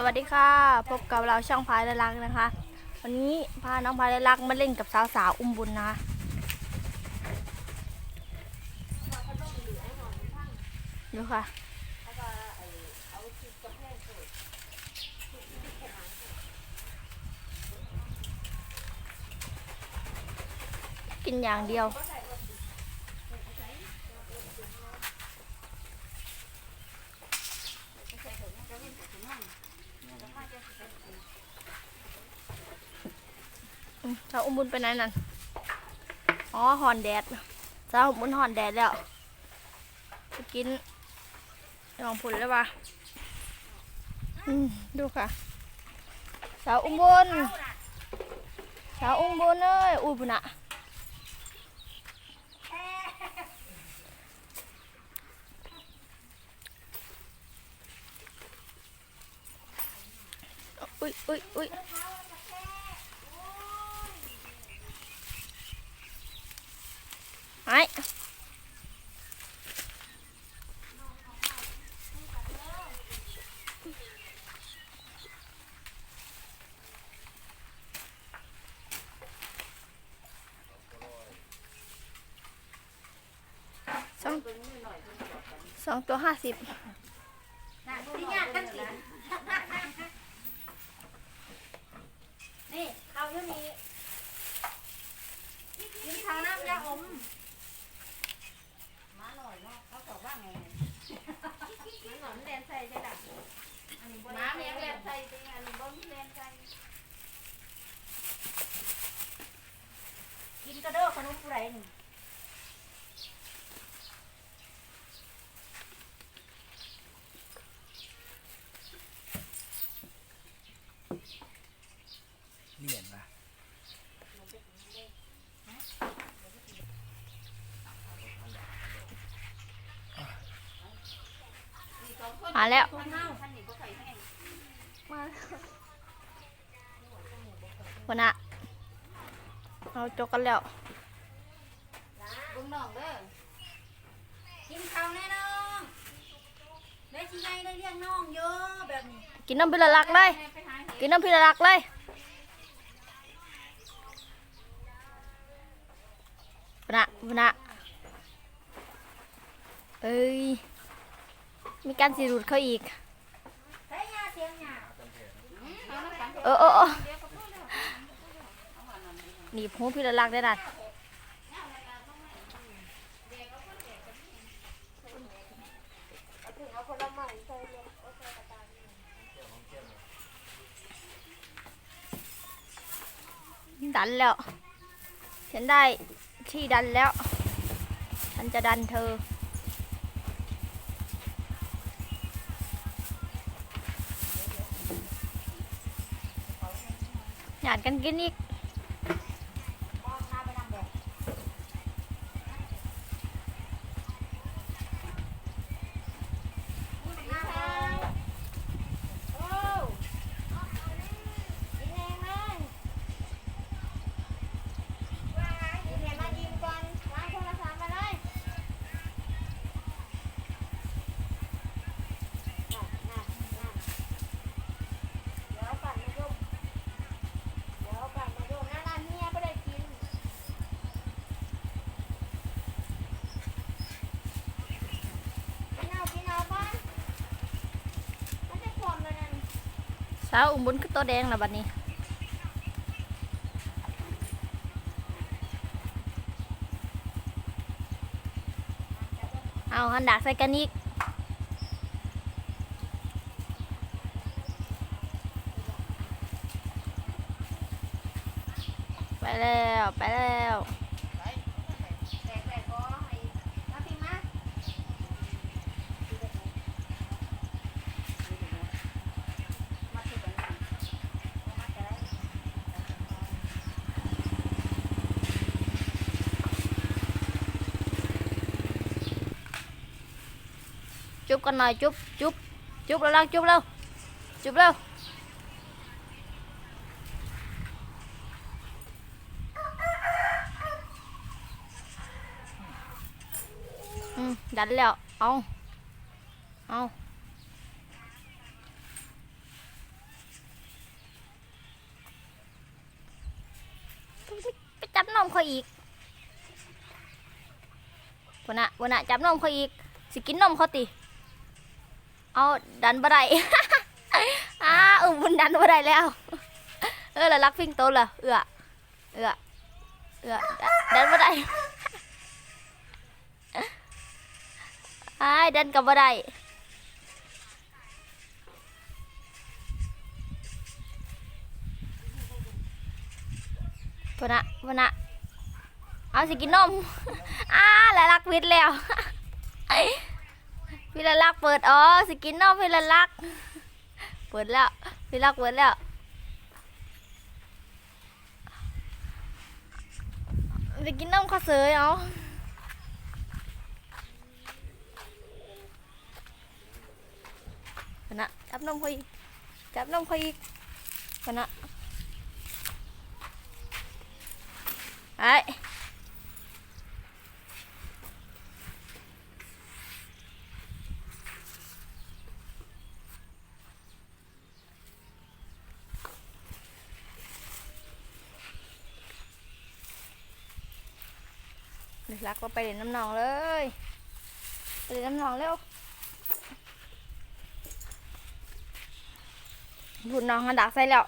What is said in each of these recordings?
สวัสดีค่ะ พบกับเราช่องพายและรักนะคะ วันนี้พาน้องพายและรักมาเล่นกับสาวสาวๆอุ้มบุญนะคะดูค่ะ กินอย่างเดียว อืมสาวอุ้มบุญไปไหนนั่น อ๋อหอนแดดสาวอุ้มบุญหอนแดดแล้วไปกินลองผุนแล้วปะอืมดูค่ะ สาวอุ้มบุญสาวอุ้มบุญเอ้ยอุ้ยบุญอะอุ้ยอุ้ยอุ้ย ไอ้สองสองตัวห้าสิบที่ญาติกันสินี่เขาอยู่นี่กินข้าวน้ำยาอมมาหน่อยเนาะเขาตอบว่าไงมันหน อนแลนใส่ใช่ไมอันนี้บ่มาเมียงแลนใส่จริงอันนี้บ่มีแลนใส่กินกระเด้อขนมผู้ใดนี่ เลี่ยนปะ มา แล้วคนเฮาท่านนี่บ่ค่อยแห้งมาวันน่ะเอาจกกันแล้วบุ้งน้องเด้อกินข้าวแน่น้องได้ที่ไงได้เลี้ยงน้องเยอะแบบนี้ กินน้ำพิลลักเลยไปหาเห็ดกินน้ำพิลลักเลยวันน่ะวันน่ะเอ้ย มีการสีรูดเขาอีกใช้ยาเสียงยาเออเออเออหนีบหูพิลลักได้ดันดันแล้ว ฉันได้ที่ดันแล้ว ฉันจะดันเธอ หยาดกันกินอีก สาวอุ้มบุญคือตัวแดงนะบัดนี้เอาหันดากใส่กันอีกไปแล้ว ไปแล้ว จุ๊บกันหน่อยจุ๊บจุ๊บจุ๊บแล้วล้างจุ๊บแล้วจุ๊บแล้วอืมดันแล้ว เอาเอาไปจับนมเขาอีกวันน่ะวันน่ะจับนมเขาอีก สิกินนมเขาตี เอาดันบ่ได้อ้าอุ้มบุญดันบ่ได้แล้ว เออแล้วรักพิงโตล่ะเอือเอือเอือดันบ่ได้อ้ดันกับบ่ได้พนะพนะเอาสิกินนมอ้าแล้วรักวิทย์แล้ว พี่ละลักเปิดอ๋อสกินนมพี่ละลัก เปิดแล้วพี่ลักเปิดแล้วไปกินนมข้าเสยเอาพนะจับนมเขาอีกจับนมเขาอีกพนะไอ้ เดี๋ยวลักก็ไปเล่นน้ำหนองเลยไปเล่นน้ำหนองเร็วบุญน้องหันดักใส่แล้ว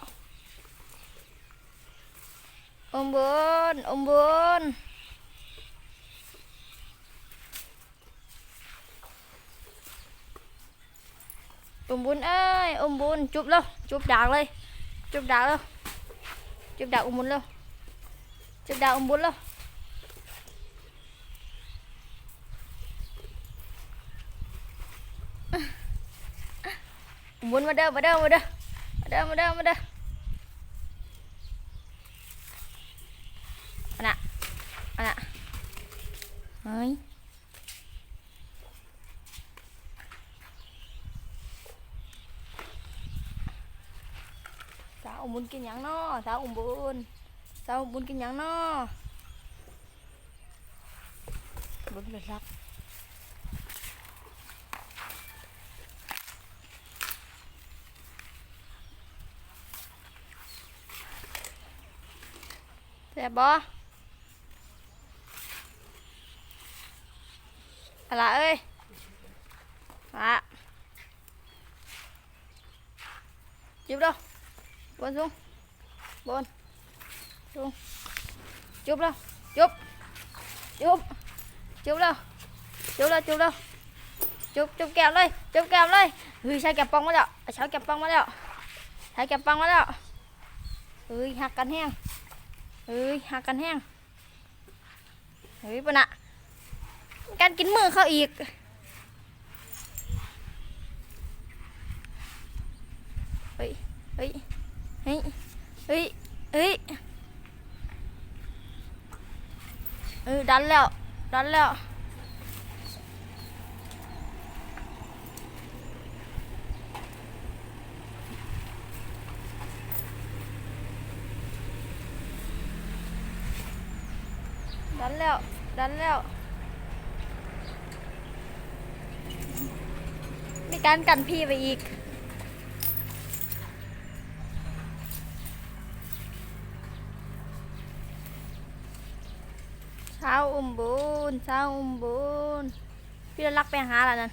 อมบุญอมบุญอมบุญเอ้ยอมบุญจุบแล้วจุบดากเลยจุบดากแล้วจุบดากอมบุญแล้วจุบดากอมบุญแล้ วบุญมาเด้อมาเด้อมาเด้อมาเด้อมาเด้อมาเด้ออันน่ะอันน่ะเฮ้ยสาวอุมบุญกินหยังน้อสาวอุมบุญสาวอุมบุญกินหยังน้อบุญเลยรัก ซ่บบ่อะไรเอ้ยอะจุบđâu bôn xuống bôn xuống chụp đâu chụp chụp chụp đâu chụp đâu chụp đâu chụp chụp kèo đây chụp kèo đây ui sai kẹp bông quá đẹo sai kẹp bông quá đẹo sai kẹp bông quá đẹo ui hạt cắn hang เฮ้ยหากันแห้งเฮ้ยปะนะการกินมือเขาอีกเฮ้ยเฮ้ยเฮ้ยเฮ้ยเฮ้ยเออดันแล้วดันแล้ว ดันแล้ว ดันแล้ว มีการกันพี่ไปอีก เช้าอุ้มบุญเช้าอุ้มบุญพี่รักไปหาแล้วนั่น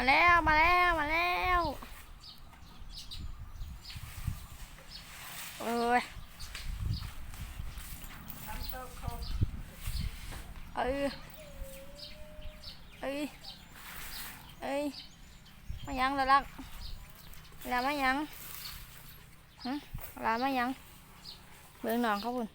มาแล้วมาแล้วมาแล้วเอ้ยเอ้ยเอ้ยเอ้ยมายังแล้วลักแล้วมายังฮะแล้วมายังเบิ่งหนองเขาพุ่น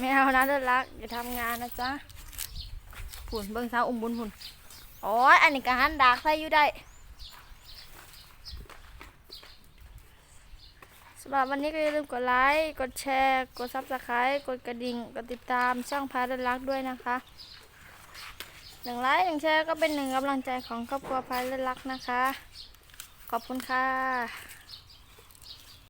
ไม่เอานะเลิศรักอย่าทำงานนะจ๊ะผุนเบิ้งสาวอุ้มบุญผุนโอ้ยอันนี้ก็หันดากใส่อยู่ได้สำหรับวันนี้ก็อย่าลืมกดไลค์ กดแชร์ กดซับสไครต์กดกระดิ่ง กดติดตามช่องพาดรักด้วยนะคะหนึ่งไลค์หนึ่งแชร์ก็เป็นหนึ่งกำลังใจของครอบครัวพาเดรักนะคะ ขอบคุณค่ะ